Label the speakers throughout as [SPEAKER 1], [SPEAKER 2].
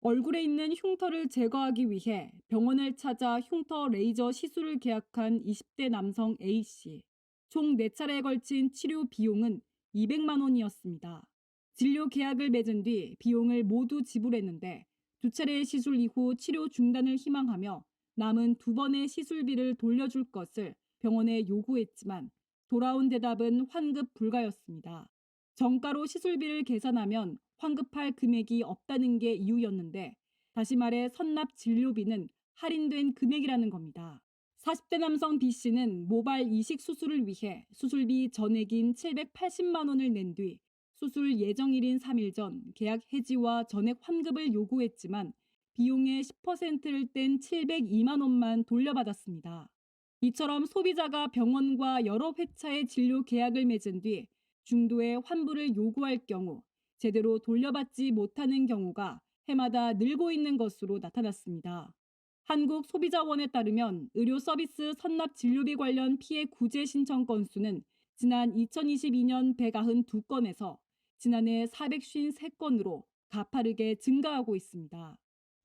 [SPEAKER 1] 얼굴에 있는 흉터를 제거하기 위해 병원을 찾아 흉터 레이저 시술을 계약한 20대 남성 A씨. 총 4차례에 걸친 치료 비용은 200만 원이었습니다. 진료 계약을 맺은 뒤 비용을 모두 지불했는데 두 차례의 시술 이후 치료 중단을 희망하며 남은 두 번의 시술비를 돌려줄 것을 병원에 요구했지만 돌아온 대답은 환급 불가였습니다. 정가로 시술비를 계산하면 환급할 금액이 없다는 게 이유였는데 다시 말해 선납 진료비는 할인된 금액이라는 겁니다. 40대 남성 B씨는 모발 이식 수술을 위해 수술비 전액인 780만 원을 낸 뒤 수술 예정일인 3일 전 계약 해지와 전액 환급을 요구했지만 비용의 10%를 뗀 702만 원만 돌려받았습니다. 이처럼 소비자가 병원과 여러 회차의 진료 계약을 맺은 뒤 중도에 환불을 요구할 경우 제대로 돌려받지 못하는 경우가 해마다 늘고 있는 것으로 나타났습니다. 한국소비자원에 따르면 의료 서비스 선납 진료비 관련 피해 구제 신청 건수는 지난 2022년 192건에서 지난해 453건으로 가파르게 증가하고 있습니다.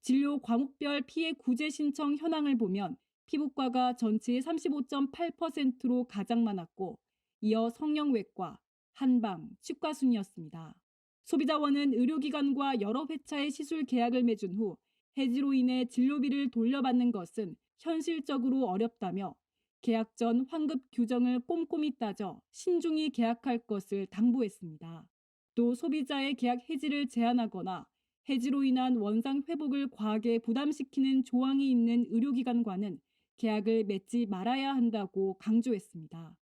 [SPEAKER 1] 진료 과목별 피해 구제 신청 현황을 보면 피부과가 전체의 35.8%로 가장 많았고 이어 성형외과, 한방, 치과 순이었습니다. 소비자원은 의료기관과 여러 회차의 시술 계약을 맺은 후 해지로 인해 진료비를 돌려받는 것은 현실적으로 어렵다며 계약 전 환급 규정을 꼼꼼히 따져 신중히 계약할 것을 당부했습니다. 또 소비자의 계약 해지를 제한하거나 해지로 인한 원상 회복을 과하게 부담시키는 조항이 있는 의료기관과는 계약을 맺지 말아야 한다고 강조했습니다.